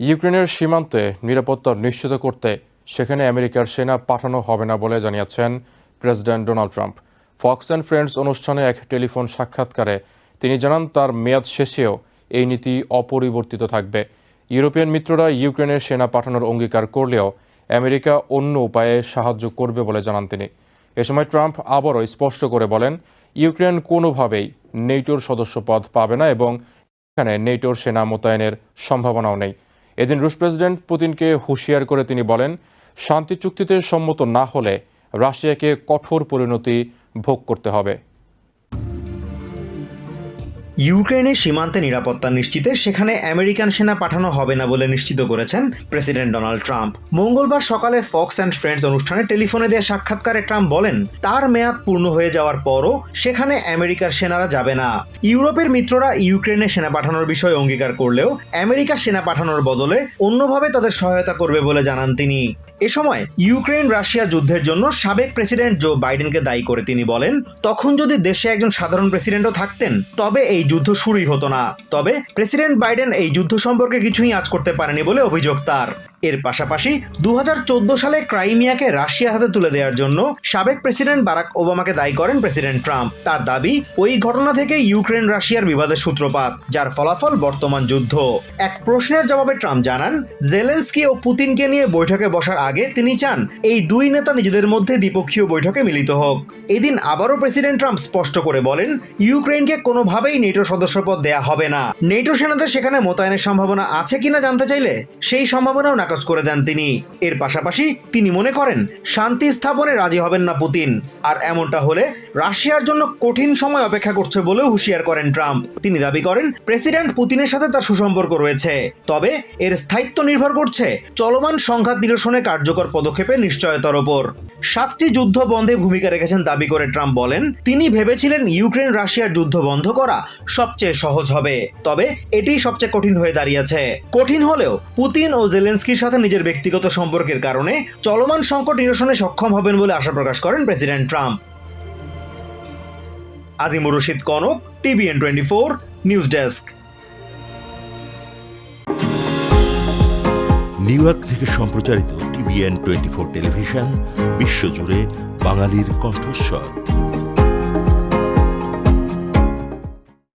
ইউক্রেনের সীমান্তে নিরাপত্তা নিশ্চিত করতে সেখানে আমেরিকার সেনা পাঠানো হবে না বলে জানিয়েছেন president Donald Trump. Fox and Friends অনুষ্ঠানে এক টেলিফোন সাক্ষাৎকারে তিনি জানান, তার মেয়াদ শেষেও এই নীতি অপরিবর্তিত থাকবে। ইউরোপিয়ান মিত্ররা ইউক্রেনের সেনা পাঠানোর অঙ্গীকার করলেও আমেরিকা অন্য উপায়ে সাহায্য করবে বলে জানান তিনি। এ সময় ট্রাম্প আবারও স্পষ্ট করে বলেন, ইউক্রেন কোনোভাবেই নেটোর সদস্যপদ পাবে না এবং এখানে নেটোর সেনা মোতায়েনের সম্ভাবনাও নেই। এদিন রুশ প্রেসিডেন্ট পুতিনকে হুঁশিয়ার করে তিনি বলেন, শান্তি চুক্তিতে সম্মত না হলে রাশিয়াকে কঠোর পরিণতি ভোগ করতে হবে। ইউক্রেনের সীমান্তে নিরাপত্তা নিশ্চিতে সেখানে আমেরিকান সেনা পাঠানো হবে না বলে নিশ্চিত করেছেন প্রেসিডেন্ট ডোনাল্ড ট্রাম্প। মঙ্গলবার সকালে ফক্স অ্যান্ড ফ্রেন্ডস অনুষ্ঠানে টেলিফোনে দেওয়া সাক্ষাৎকারে ট্রাম্প বলেন, তার মেয়াদ পূর্ণ হয়ে যাওয়ার পরও সেখানে আমেরিকার সেনারা যাবে না। ইউরোপের মিত্ররা ইউক্রেনে সেনা পাঠানোর বিষয়ে অঙ্গীকার করলেও আমেরিকা সেনা পাঠানোর বদলে অন্যভাবে তাদের সহায়তা করবে বলে জানান তিনি। এ সময় ইউক্রেন রাশিয়া যুদ্ধের জন্য সাবেক প্রেসিডেন্ট জো বাইডেনকে দায়ী করে তিনি বলেন, তখন যদি দেশে একজন সাধারণ প্রেসিডেন্টও থাকতেন, তবে এই যুদ্ধ শুরুই হতো না। তবে প্রেসিডেন্ট বাইডেন এই যুদ্ধ সম্পর্কে কিছুই আজ করতে পারেনি বলে অভিযোগ তার। এর পাশাপাশি দু হাজার চোদ্দ সালে ক্রাইমিয়াকে রাশিয়ার হাতে তুলে দেওয়ার জন্য সাবেক প্রেসিডেন্ট বারাক ওবামাকে দায়ী করেন প্রেসিডেন্ট ট্রাম্প। তার দাবি, ওই ঘটনা থেকে ইউক্রেন রাশিয়ার বিবাদের সূত্রপাত, যার ফলাফল বর্তমান যুদ্ধ। এক প্রশ্নের জবাবে ট্রাম্প জানান, জেলেন্সকি ও পুতিনকে নিয়ে বৈঠকে বসার আগে তিনি চান, এই দুই নেতা নিজেদের মধ্যে দ্বিপক্ষীয় বৈঠকে মিলিত হোক। এদিন আবারও প্রেসিডেন্ট ট্রাম্প স্পষ্ট করে বলেন ইউক্রেনকে কোনোভাবেই নেটো সদস্যপদ দেয়া হবে না। নেটো সেনাদের সেখানে মোতায়েনের সম্ভাবনা আছে কিনা জানতে চাইলে, সেই সম্ভাবনাও নাকচ করে দেন তিনি। এর পাশাপাশি তিনি মনে করেন, শান্তি স্থাপনে রাজি হবেন না পুতিন। আর এমনটা হলে রাশিয়ার জন্য কঠিন সময় অপেক্ষা করছে বলেও হুঁশিয়ার করেন ট্রাম্প। তিনি দাবি করেন, প্রেসিডেন্ট পুতিনের সাথে তার সুসম্পর্ক রয়েছে। তবে এর স্থায়িত্ব নির্ভর করছে চলমান সংঘাত নিরসনে কার্যকর পদক্ষেপের নিশ্চয়তার ওপর। সাতটি যুদ্ধ বন্ধে ভূমিকা রেখেছেন দাবি করে ট্রাম্প বলেন, তিনি ভেবেছিলেন ইউক্রেন রাশিয়ার যুদ্ধ বন্ধ করা সবচেয়ে সহজ হবে। তবে এটি সবচেয়ে কঠিন হয়ে দাঁড়িয়েছে। কঠিন হলেও পুতিন ও জেলেন্সকির সাথে নিজের ব্যক্তিগত সম্পর্কের কারণে চলমান সংকট নিরসনে সক্ষম হবেন বলে আশা প্রকাশ করেন president Trump. Azimur Rashid Kanak, TVN twenty four, news desk. New York থেকে সম্প্রচারিত টিভিএন টোয়েন্টি ফোর টেলিভিশন, বিশ্বজুড়ে বাঙালির কণ্ঠস্বর।